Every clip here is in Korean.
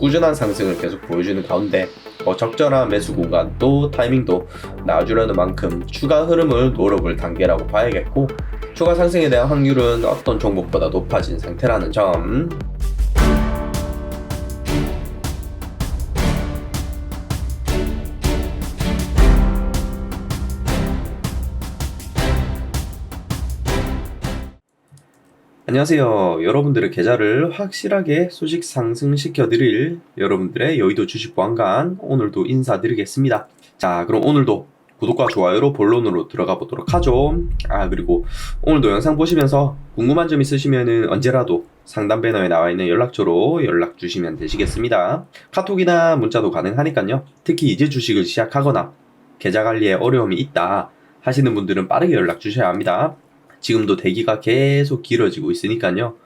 꾸준한 상승을 계속 보여주는 가운데 뭐 적절한 매수 구간도 타이밍도 나와주려는 만큼 추가 흐름을 노려볼 단계라고 봐야겠고 추가 상승에 대한 확률은 어떤 종목보다 높아진 상태라는 점 안녕하세요. 여러분들의 계좌를 확실하게 소식 상승시켜 드릴 여러분들의 여의도 주식 보안관 오늘도 인사드리겠습니다. 자, 그럼 오늘도 구독과 좋아요로 본론으로 들어가 보도록 하죠. 아, 그리고 오늘도 영상 보시면서 궁금한 점 있으시면은 언제라도 상담 배너에 나와 있는 연락처로 연락 주시면 되시겠습니다. 카톡이나 문자도 가능하니까요. 특히 이제 주식을 시작하거나 계좌 관리에 어려움이 있다 하시는 분들은 빠르게 연락 주셔야 합니다. 지금도 대기가 계속 길어지고 있으니까요.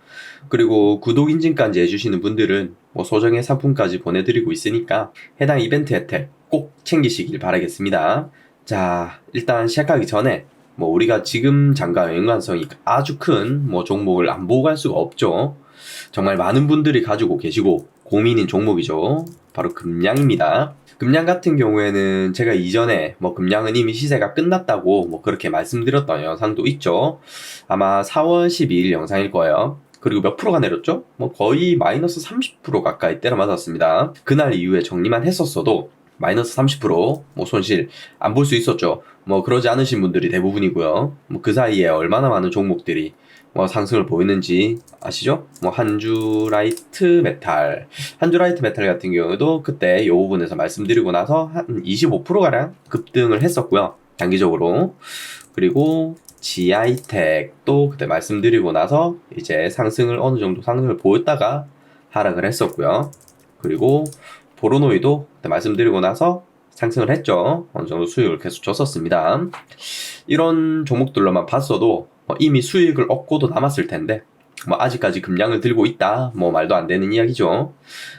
그리고 구독 인증까지 해주시는 분들은 뭐 소정의 상품까지 보내드리고 있으니까 해당 이벤트 혜택 꼭 챙기시길 바라겠습니다. 자, 일단 시작하기 전에 뭐 우리가 지금 장과 연관성이 아주 큰 뭐 종목을 안 보고 갈 수가 없죠. 정말 많은 분들이 가지고 계시고 고민인 종목이죠. 바로 금량입니다. 금량 같은 경우에는 제가 이전에 뭐 금량은 이미 시세가 끝났다고 뭐 그렇게 말씀드렸던 영상도 있죠. 아마 4월 12일 영상일 거예요. 그리고 몇 프로가 내렸죠? 뭐 거의 마이너스 30% 가까이 때려 맞았습니다. 그날 이후에 정리만 했었어도 마이너스 30%뭐 손실 안 볼 수 있었죠. 뭐 그러지 않으신 분들이 대부분이고요. 뭐 그 사이에 얼마나 많은 종목들이 뭐 상승을 보이는지 아시죠? 뭐 한주 라이트 메탈, 한주 라이트 메탈 같은 경우에도 그때 이 부분에서 말씀드리고 나서 한 25%가량 급등을 했었고요. 단기적으로. 그리고 지아이텍도 그때 말씀드리고 나서 이제 상승을 어느 정도 상승을 보였다가 하락을 했었고요. 그리고 보로노이도 그때 말씀드리고 나서 상승을 했죠. 어느 정도 수익을 계속 줬었습니다. 이런 종목들로만 봤어도 뭐 이미 수익을 얻고도 남았을 텐데 뭐 아직까지 금량을 들고 있다 뭐 말도 안 되는 이야기죠.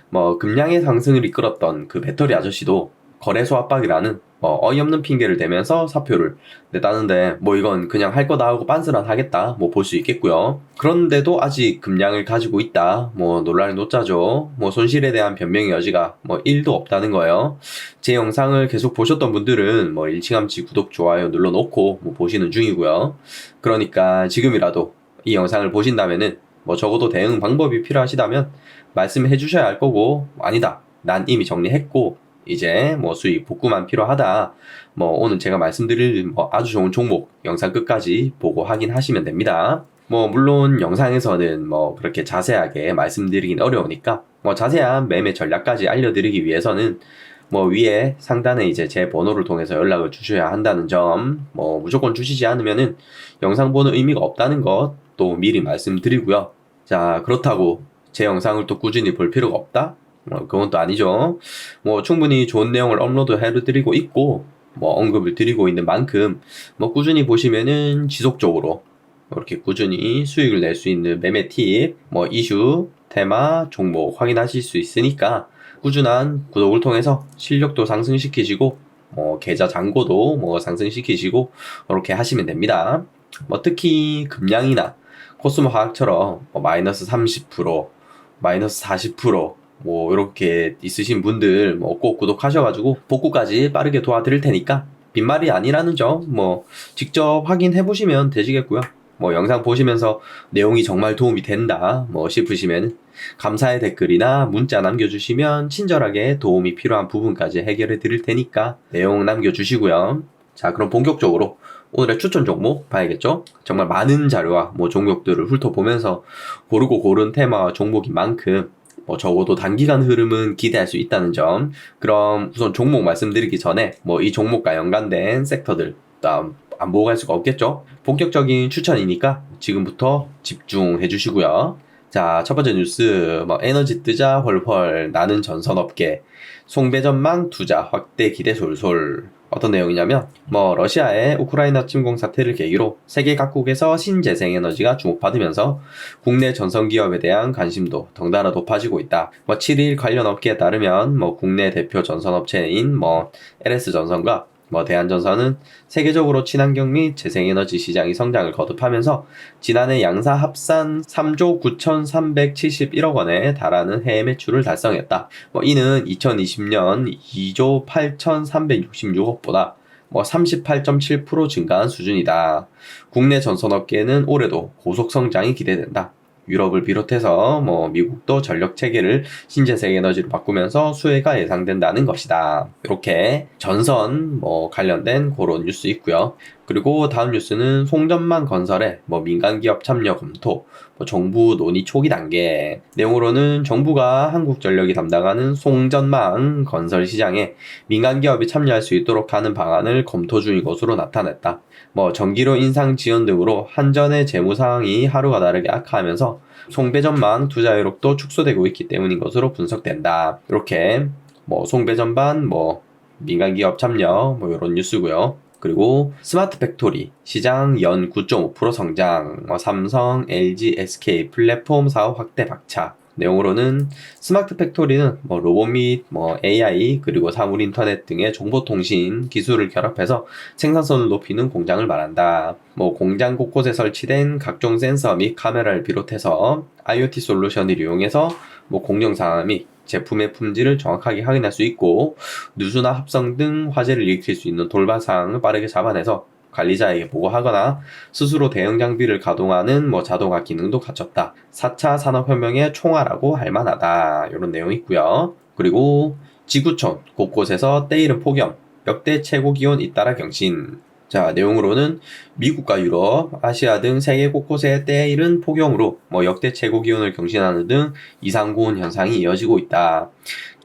뭐 금량의 상승을 이끌었던 그 배터리 아저씨도 거래소 압박이라는 뭐 어이없는 핑계를 대면서 사표를 냈다는데 뭐 이건 그냥 할 거다 하고 빤스런 하겠다 뭐 볼 수 있겠고요. 그런데도 아직 금량을 가지고 있다 뭐 논란을 놓자죠. 뭐 손실에 대한 변명의 여지가 뭐 1도 없다는 거예요. 제 영상을 계속 보셨던 분들은 뭐 일찌감치 구독 좋아요 눌러놓고 뭐 보시는 중이고요. 그러니까 지금이라도 이 영상을 보신다면은 뭐 적어도 대응 방법이 필요하시다면 말씀해 주셔야 할 거고 아니다 난 이미 정리했고 이제 뭐 수익 복구만 필요하다. 뭐 오늘 제가 말씀드릴 뭐 아주 좋은 종목 영상 끝까지 보고 확인하시면 됩니다. 뭐 물론 영상에서는 뭐 그렇게 자세하게 말씀드리긴 어려우니까 뭐 자세한 매매 전략까지 알려드리기 위해서는 뭐 위에 상단에 이제 제 번호를 통해서 연락을 주셔야 한다는 점, 뭐 무조건 주시지 않으면은 영상 보는 의미가 없다는 것 또 미리 말씀드리고요. 자 그렇다고 제 영상을 또 꾸준히 볼 필요가 없다? 뭐 그건 또 아니죠. 뭐 충분히 좋은 내용을 업로드 해드리고 있고 뭐 언급을 드리고 있는 만큼 뭐 꾸준히 보시면은 지속적으로 이렇게 꾸준히 수익을 낼 수 있는 매매 팁, 뭐 이슈, 테마, 종목 확인하실 수 있으니까 꾸준한 구독을 통해서 실력도 상승시키시고 뭐 계좌 잔고도 뭐 상승시키시고 이렇게 하시면 됩니다. 뭐 특히 금량이나 코스모 화학처럼 뭐 마이너스 30%, 마이너스 40% 뭐 이렇게 있으신 분들 뭐 꼭 구독하셔가지고 복구까지 빠르게 도와드릴 테니까 빈말이 아니라는 점 뭐 직접 확인해 보시면 되시겠고요. 뭐 영상 보시면서 내용이 정말 도움이 된다 뭐 싶으시면 감사의 댓글이나 문자 남겨주시면 친절하게 도움이 필요한 부분까지 해결해 드릴 테니까 내용 남겨주시고요. 자 그럼 본격적으로 오늘의 추천 종목 봐야겠죠? 정말 많은 자료와 뭐 종목들을 훑어보면서 고르고 고른 테마와 종목인 만큼 뭐 적어도 단기간 흐름은 기대할 수 있다는 점. 그럼 우선 종목 말씀드리기 전에 뭐 이 종목과 연관된 섹터들 다음 안 보고 갈 수가 없겠죠? 본격적인 추천이니까 지금부터 집중해 주시고요. 자, 첫 번째 뉴스, 뭐, 에너지 뜨자 헐헐, 나는 전선업계, 송배전망 투자 확대 기대 솔솔. 어떤 내용이냐면, 뭐, 러시아의 우크라이나 침공 사태를 계기로 세계 각국에서 신재생에너지가 주목받으면서 국내 전선 기업에 대한 관심도 덩달아 높아지고 있다. 뭐, 7일 관련 업계에 따르면, 뭐, 국내 대표 전선 업체인 뭐, LS전선과 뭐 대한전선은 세계적으로 친환경 및 재생에너지 시장이 성장을 거듭하면서 지난해 양사 합산 3조 9,371억 원에 달하는 해외 매출을 달성했다. 뭐 이는 2020년 2조 8,366억보다 뭐 38.7% 증가한 수준이다. 국내 전선업계는 올해도 고속 성장이 기대된다. 유럽을 비롯해서 뭐 미국도 전력 체계를 신재생 에너지로 바꾸면서 수혜가 예상된다는 것이다. 이렇게 전선 뭐 관련된 그런 뉴스 있고요. 그리고 다음 뉴스는 송전망 건설에 뭐 민간 기업 참여 검토, 뭐 정부 논의 초기 단계 내용으로는 정부가 한국전력이 담당하는 송전망 건설 시장에 민간 기업이 참여할 수 있도록 하는 방안을 검토 중인 것으로 나타냈다. 뭐 전기료 인상 지원 등으로 한전의 재무 상황이 하루가 다르게 악화하면서 송배전망 투자 의록도 축소되고 있기 때문인 것으로 분석된다. 이렇게 뭐 송배전반 뭐 민간 기업 참여 뭐 이런 뉴스고요. 그리고 스마트 팩토리 시장 연 9.5% 성장, 뭐 삼성, LG, SK 플랫폼 사업 확대 박차. 내용으로는 스마트 팩토리는 뭐 로봇 및 뭐 AI 그리고 사물 인터넷 등의 정보통신 기술을 결합해서 생산성을 높이는 공장을 말한다. 뭐 공장 곳곳에 설치된 각종 센서 및 카메라를 비롯해서 IoT 솔루션을 이용해서 뭐 공정상황 및 제품의 품질을 정확하게 확인할 수 있고 누수나 합성 등 화재를 일으킬 수 있는 돌발 사항을 빠르게 잡아내서 관리자에게 보고하거나 스스로 대응 장비를 가동하는 뭐 자동화 기능도 갖췄다. 4차 산업혁명의 총알하고 할 만하다. 이런 내용이 있고요. 그리고 지구촌 곳곳에서 때이른 폭염, 역대 최고 기온 잇따라 경신. 자, 내용으로는 미국과 유럽, 아시아 등 세계 곳곳에 때이른 폭염으로 뭐 역대 최고 기온을 경신하는 등 이상고온 현상이 이어지고 있다.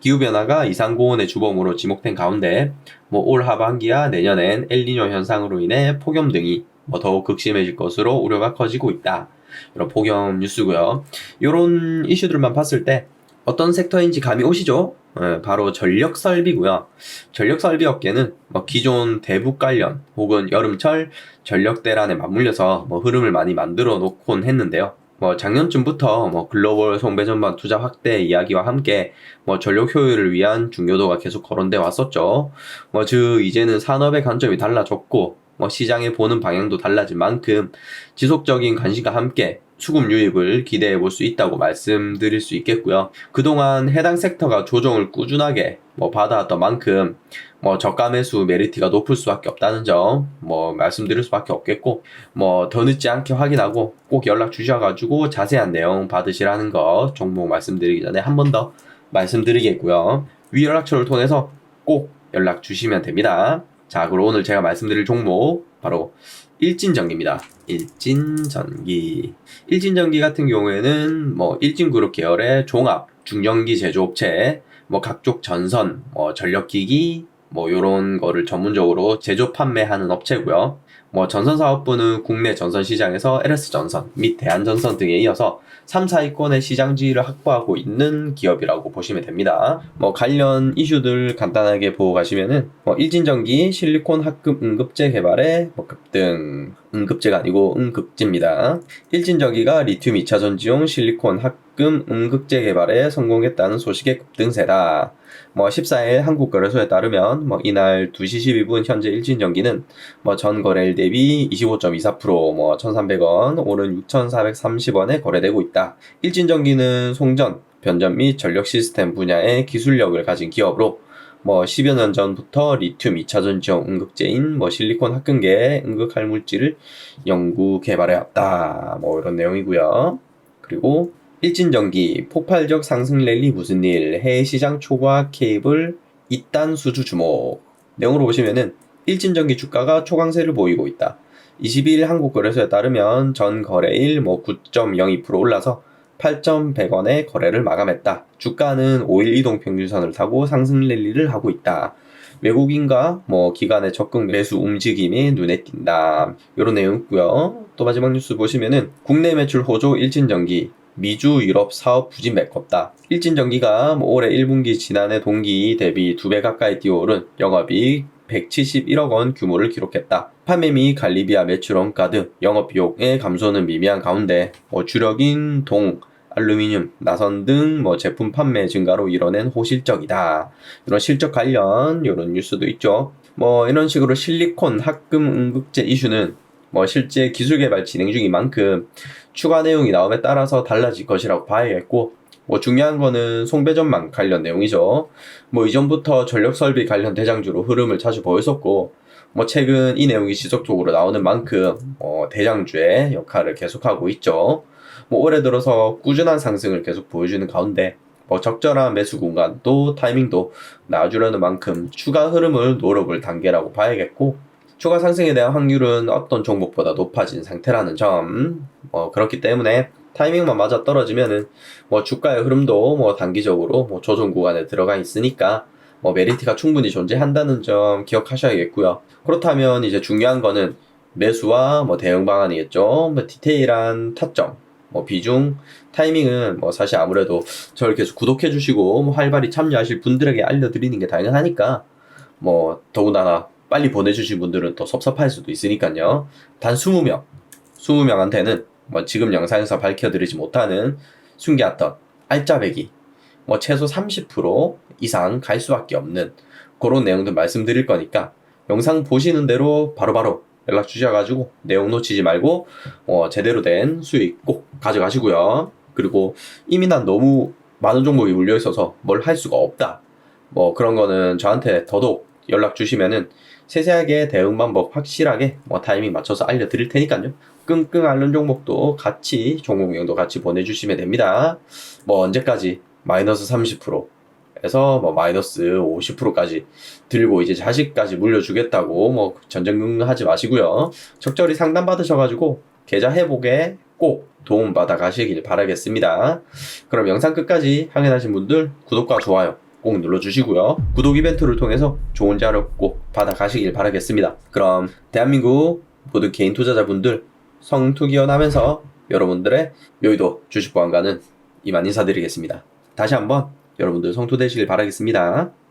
기후변화가 이상고온의 주범으로 지목된 가운데 뭐 올 하반기와 내년엔 엘니뇨 현상으로 인해 폭염 등이 뭐 더욱 극심해질 것으로 우려가 커지고 있다. 이런 폭염 뉴스고요. 이런 이슈들만 봤을 때 어떤 섹터인지 감이 오시죠? 예, 바로 전력 설비고요. 전력 설비 업계는 뭐 기존 대북 관련 혹은 여름철 전력 대란에 맞물려서 뭐 흐름을 많이 만들어 놓곤 했는데요. 뭐 작년쯤부터 뭐 글로벌 송배 전반 투자 확대 이야기와 함께 뭐 전력 효율을 위한 중요도가 계속 거론돼 왔었죠. 뭐 즉 이제는 산업의 관점이 달라졌고 뭐 시장에 보는 방향도 달라진 만큼 지속적인 관심과 함께 수급 유입을 기대해 볼 수 있다고 말씀드릴 수 있겠고요. 그동안 해당 섹터가 조정을 꾸준하게 뭐 받아왔던 만큼 뭐 저가 매수 메리트가 높을 수밖에 없다는 점 뭐 말씀드릴 수밖에 없겠고 뭐 더 늦지 않게 확인하고 꼭 연락 주셔가지고 자세한 내용 받으시라는 거 종목 말씀드리기 전에 한 번 더 말씀드리겠고요. 위 연락처를 통해서 꼭 연락 주시면 됩니다. 자, 그럼 오늘 제가 말씀드릴 종목 바로 일진전기입니다. 일진전기. 일진전기 같은 경우에는 뭐 일진그룹 계열의 종합 중전기 제조업체, 뭐 각종 전선, 뭐 전력기기, 뭐 요런 거를 전문적으로 제조 판매하는 업체고요. 뭐 전선 사업부는 국내 전선 시장에서 LS전선 및 대한 전선 등에 이어서 3, 4위권의 시장 지위를 확보하고 있는 기업이라고 보시면 됩니다. 뭐 관련 이슈들 간단하게 보고 가시면은 뭐 일진전기 실리콘 합금 응급제 개발에 뭐 급등 응급제가 아니고 응급제입니다. 일진전기가 리튬 2차 전지용 실리콘 합금 응급제 개발에 성공했다는 소식의 급등세다. 뭐 14일 한국거래소에 따르면 뭐 이날 2시 12분 현재 일진전기는 뭐 전 거래일 대비 25.24%뭐 1,300원 오른 6,430원에 거래되고 있다. 일진전기는 송전, 변전 및 전력 시스템 분야의 기술력을 가진 기업으로 뭐 10여 년 전부터 리튬 2차 전지용 응급제인 뭐 실리콘 합금계 응급할 물질을 연구 개발해 왔다. 뭐 이런 내용이고요. 그리고 일진전기 폭발적 상승 랠리 무슨 일 해외 시장 초과 케이블 이단 수주 주목 내용으로 보시면은 일진전기 주가가 초강세를 보이고 있다. 22일 한국거래소에 따르면 전 거래일 뭐 9.02% 올라서 8,100원에 거래를 마감했다. 주가는 5일 이동 평균선을 타고 상승 랠리를 하고 있다. 외국인과 뭐 기관의 적극 매수 움직임이 눈에 띈다. 이런 내용 있고요. 또 마지막 뉴스 보시면은 국내 매출 호조 일진전기 미주 유럽 사업 부진 메껍다. 일진 전기가 뭐 올해 1분기 지난해 동기 대비 2배 가까이 뛰어오른 영업이익 171억 원 규모를 기록했다. 판매 미 갈리비아 매출 원가 등 영업비용의 감소는 미미한 가운데 뭐 주력인 동, 알루미늄, 나선 등 뭐 제품 판매 증가로 이뤄낸 호실적이다. 이런 실적 관련 이런 뉴스도 있죠. 뭐 이런 식으로 실리콘 합금 응급제 이슈는 뭐 실제 기술 개발 진행 중인 만큼 추가 내용이 나옴에 따라서 달라질 것이라고 봐야겠고 뭐 중요한 거는 송배전망 관련 내용이죠. 뭐 이전부터 전력 설비 관련 대장주로 흐름을 자주 보였었고 뭐 최근 이 내용이 지속적으로 나오는 만큼 뭐 대장주의 역할을 계속하고 있죠. 뭐 올해 들어서 꾸준한 상승을 계속 보여주는 가운데 뭐 적절한 매수 공간도 타이밍도 나와주려는 만큼 추가 흐름을 노려볼 단계라고 봐야겠고 추가 상승에 대한 확률은 어떤 종목보다 높아진 상태라는 점 뭐 그렇기 때문에 타이밍만 맞아 떨어지면은 뭐 주가의 흐름도 뭐 단기적으로 뭐 조정 구간에 들어가 있으니까 뭐 메리트가 충분히 존재한다는 점 기억하셔야겠고요. 그렇다면 이제 중요한 거는 매수와 뭐 대응 방안이겠죠. 뭐 디테일한 타점, 뭐 비중, 타이밍은 뭐 사실 아무래도 저를 계속 구독해 주시고 뭐 활발히 참여하실 분들에게 알려드리는 게 당연하니까 뭐 더군다나 빨리 보내주신 분들은 또 섭섭할 수도 있으니까요. 단 20명, 20명한테는 뭐 지금 영상에서 밝혀드리지 못하는 숨겨왔던 알짜배기 뭐 최소 30% 이상 갈 수밖에 없는 그런 내용들 말씀드릴 거니까 영상 보시는 대로 바로바로 연락 주셔가지고 내용 놓치지 말고 어, 제대로 된 수익 꼭 가져가시고요. 그리고 이미 난 너무 많은 종목이 물려 있어서 뭘 할 수가 없다. 뭐 그런 거는 저한테 더더욱 연락 주시면은 세세하게 대응 방법 확실하게 뭐 타이밍 맞춰서 알려드릴 테니까요. 끙끙 앓는 종목도 같이 종목명도 같이 보내주시면 됩니다. 뭐 언제까지 마이너스 30%에서 뭐 마이너스 50%까지 들고 이제 자식까지 물려주겠다고 뭐 전쟁하지 마시고요. 적절히 상담 받으셔가지고 계좌 회복에 꼭 도움 받아 가시길 바라겠습니다. 그럼 영상 끝까지 확인하신 분들 구독과 좋아요 꼭 눌러주시고요. 구독 이벤트를 통해서 좋은 자료 꼭 받아 가시길 바라겠습니다. 그럼 대한민국 모든 개인 투자자분들 성투기원하면서 여러분들의 여의도 주식보안과는 이만 인사드리겠습니다. 다시 한번 여러분들 성투되시길 바라겠습니다.